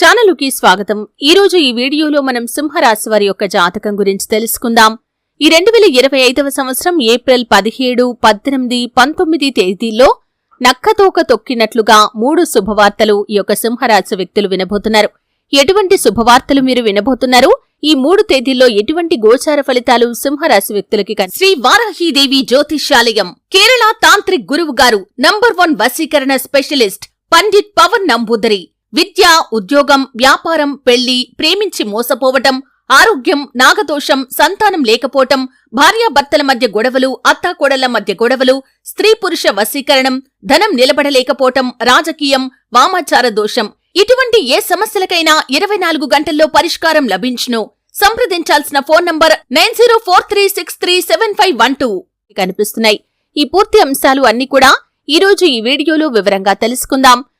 ఛానలుకి స్వాగతం. ఈ రోజు ఈ వీడియోలో మనం సింహరాశి వారి యొక్క జాతకం గురించి తెలుసుకుందాం. ఈ రెండు వేల ఇరవై ఐదవ సంవత్సరం ఏప్రిల్ పదిహేడు పద్దెనిమిది పంతొమ్మిది తేదీల్లో నక్కతోక తొక్కినట్లుగా మూడు శుభవార్తలు ఈ యొక్క సింహరాశి వ్యక్తులు వినబోతున్నారు. ఎటువంటి శుభవార్తలు మీరు వినబోతున్నారు? ఈ మూడు తేదీల్లో ఎటువంటి గోచార ఫలితాలు సింహరాశి వ్యక్తులకి శ్రీ వారాహీదేవి జ్యోతిష్యాలయం కేరళ తాంత్రిక్ గురువు గారు నంబర్ వన్ వశీకరణ స్పెషలిస్ట్ పండిట్ పవన్ నంబూదరి. విద్య ఉద్యోగం వ్యాపారం పెళ్ళి ప్రేమించి మోసపోవటం ఆరోగ్యం నాగదోషం సంతానం లేకపోవటం భార్యాభర్తల మధ్య గొడవలు అత్తాకోడళ్ళ మధ్య గొడవలు స్త్రీ పురుష వశీకరణం ధనం నిలబడలేకపోవటం రాజకీయం వామాచార దోషం. ఇటువంటి ఏ సమస్యలకైనా ఇరవై నాలుగు గంటల్లో పరిష్కారం లభించును. సంప్రదించాల్సిన phone number nine zero four three six three seven five one two కనిపిస్తున్నాయి. ఈ పూర్తి అంశాలు అన్ని కూడా ఈ రోజు ఈ వీడియోలో వివరంగా తెలుసుకుందాం.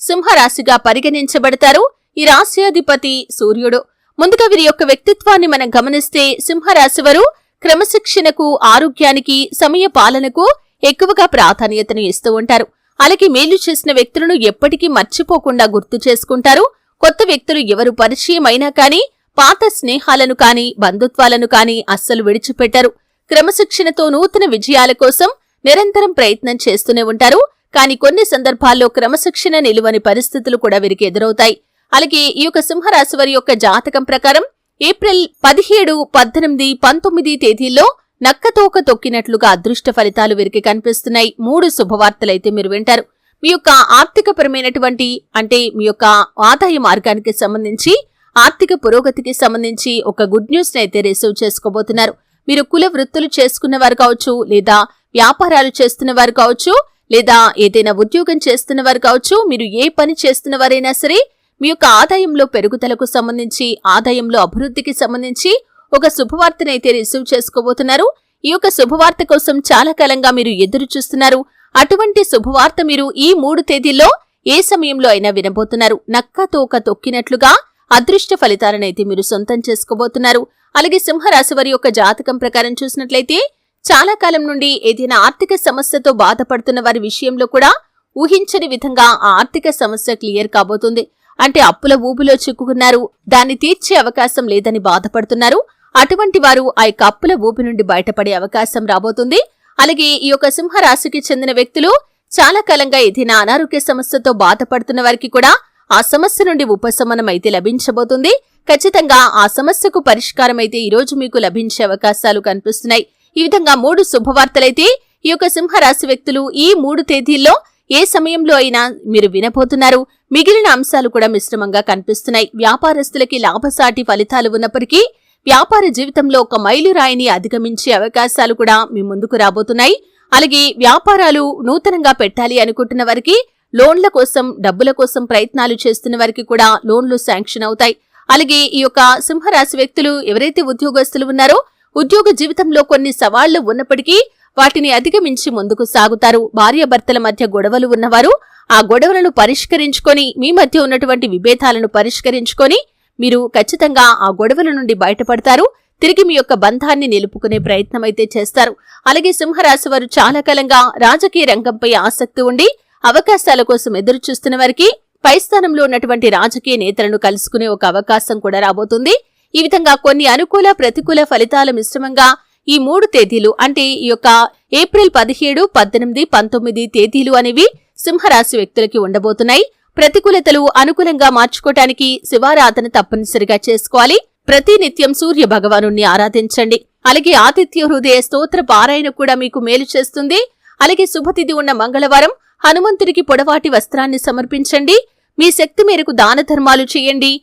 సింహరాశిగా పరిగణించబడతారు. ఈ రాశ్యాధిపతి సూర్యుడు. ముందుగా వీరి యొక్క వ్యక్తిత్వాన్ని మనం గమనిస్తే సింహరాశి వారు క్రమశిక్షణకు ఆరోగ్యానికి సమయ పాలనకు ఎక్కువగా ప్రాధాన్యతను ఇస్తూ ఉంటారు. అలాగే మేలు చేసిన వ్యక్తులను ఎప్పటికీ మర్చిపోకుండా గుర్తు చేసుకుంటారు. కొత్త వ్యక్తులు ఎవరు పరిచయమైనా కానీ పాత స్నేహాలను కాని బంధుత్వాలను కాని అస్సలు విడిచిపెట్టరు. క్రమశిక్షణతో నూతన విజయాల కోసం నిరంతరం ప్రయత్నం చేస్తూనే ఉంటారు. కానీ కొన్ని సందర్భాల్లో క్రమశిక్షణ నిలువని పరిస్థితులు కూడా వీరికి ఎదురవుతాయి. అలాగే ఈ యొక్క సింహరాశి వారి యొక్క జాతకం ప్రకారం ఏప్రిల్ పదిహేడు పద్దెనిమిది పంతొమ్మిది తేదీల్లో నక్కతోక తొక్కినట్లుగా అదృష్ట ఫలితాలు వీరికి కనిపిస్తున్నాయి. మూడు శుభవార్తలైతే మీరు వింటారు. మీ యొక్క ఆర్థికపరమైనటువంటి అంటే మీ యొక్క ఆదాయ మార్గానికి సంబంధించి ఆర్థిక పురోగతికి సంబంధించి ఒక గుడ్ న్యూస్ అయితే రిసీవ్ చేసుకోబోతున్నారు. మీరు కుల వృత్తులు చేసుకున్న వారు కావచ్చు లేదా వ్యాపారాలు చేస్తున్న వారు కావచ్చు లేదా ఏదైనా ఉద్యోగం చేస్తున్న వారు కావచ్చు మీరు ఏ పని చేస్తున్న వారైనా సరే మీ యొక్క ఆదాయంలో పెరుగుదలకు సంబంధించి ఆదాయంలో అభివృద్ధికి సంబంధించి ఒక శుభవార్తనైతే రిసీవ్ చేసుకోబోతున్నారు. ఈ యొక్క శుభవార్త కోసం చాలా కాలంగా మీరు ఎదురు చూస్తున్నారు. అటువంటి శుభవార్త మీరు ఈ మూడు తేదీల్లో ఏ సమయంలో అయినా వినబోతున్నారు. నక్క తోక తొక్కినట్లుగా అదృష్ట ఫలితాలనైతే మీరు సొంతం చేసుకోబోతున్నారు. అలాగే సింహరాశి వారి యొక్క జాతకం ప్రకారం చూసినట్లయితే చాలా కాలం నుండి ఏదైనా ఆర్థిక సమస్యతో బాధపడుతున్న వారి విషయంలో కూడా ఊహించని విధంగా ఆ ఆర్థిక సమస్య క్లియర్ కాబోతుంది. అంటే అప్పుల ఊబిలో చిక్కుకున్నారు. దాన్ని తీర్చే అవకాశం లేదని బాధపడుతున్నారు. అటువంటి వారు ఆ యొక్క అప్పుల ఊపి నుండి బయటపడే అవకాశం రాబోతుంది. అలాగే ఈ యొక్క సింహరాశికి చెందిన వ్యక్తులు చాలా కాలంగా ఏదైనా అనారోగ్య సమస్యతో బాధపడుతున్న వారికి కూడా ఆ సమస్య నుండి ఉపశమనం అయితే లభించబోతుంది. ఖచ్చితంగా ఆ సమస్యకు పరిష్కారం అయితే ఈ రోజు మీకు లభించే అవకాశాలు కనిపిస్తున్నాయి. ఈ విధంగా మూడు శుభవార్తలైతే ఈ యొక్క సింహరాశి వ్యక్తులు ఈ మూడు తేదీల్లో ఏ సమయంలో అయినా మీరు వినబోతున్నారు. మిగిలిన అంశాలు కూడా మిశ్రమంగా కనిపిస్తున్నాయి. వ్యాపారస్తులకి లాభసాటి ఫలితాలు ఉన్నప్పటికీ వ్యాపార జీవితంలో ఒక మైలురాయిని అధిగమించే అవకాశాలు కూడా మీ ముందుకు రాబోతున్నాయి. అలాగే వ్యాపారాలు నూతనంగా పెట్టాలి అనుకుంటున్న వారికి లోన్ల కోసం డబ్బుల కోసం ప్రయత్నాలు చేస్తున్న వారికి కూడా లోన్లు శాంక్షన్ అవుతాయి. అలాగే ఈ యొక్క సింహరాశి వ్యక్తులు ఎవరైతే ఉద్యోగస్తులు ఉన్నారో ఉద్యోగ జీవితంలో కొన్ని సవాళ్ళు ఉన్నప్పటికీ వాటిని అధిగమించి ముందుకు సాగుతారు. భార్యాభర్తల మధ్య గొడవలు ఉన్నవారు ఆ గొడవలను పరిష్కరించుకొని మీ మధ్య ఉన్నటువంటి విభేదాలను పరిష్కరించుకొని మీరు ఖచ్చితంగా ఆ గొడవల నుండి బయటపడతారు. తిరిగి మీ యొక్క బంధాన్ని నిలుపుకునే ప్రయత్నం అయితే చేస్తారు. అలాగే సింహరాశి వారు చాలా కాలంగా రాజకీయ రంగంపై ఆసక్తి ఉండి అవకాశాల కోసం ఎదురు చూస్తున్న వారికి పై స్థానంలో ఉన్నటువంటి రాజకీయ నేతలను కలుసుకునే ఒక అవకాశం కూడా రాబోతుంది. ఈ విధంగా కొన్ని అనుకూల ప్రతికూల ఫలితాల మిశ్రమంగా ఈ మూడు తేదీలు అంటే ఈ యొక్క ఏప్రిల్ పదిహేడు పద్దెనిమిది పంతొమ్మిది తేదీలు అనేవి సింహరాశి వ్యక్తులకి ఉండబోతున్నాయి. ప్రతికూలతలు అనుకూలంగా మార్చుకోవటానికి శివారాధన తప్పనిసరిగా చేసుకోవాలి. ప్రతి నిత్యం సూర్య భగవాను ఆరాధించండి. అలాగే ఆతిథ్య హృదయ స్తోత్ర పారాయణ కూడా మీకు మేలు చేస్తుంది. అలాగే శుభతిథి ఉన్న మంగళవారం హనుమంతుడికి పొడవాటి వస్త్రాన్ని సమర్పించండి. మీ శక్తి మేరకు దాన ధర్మాలు చేయండి.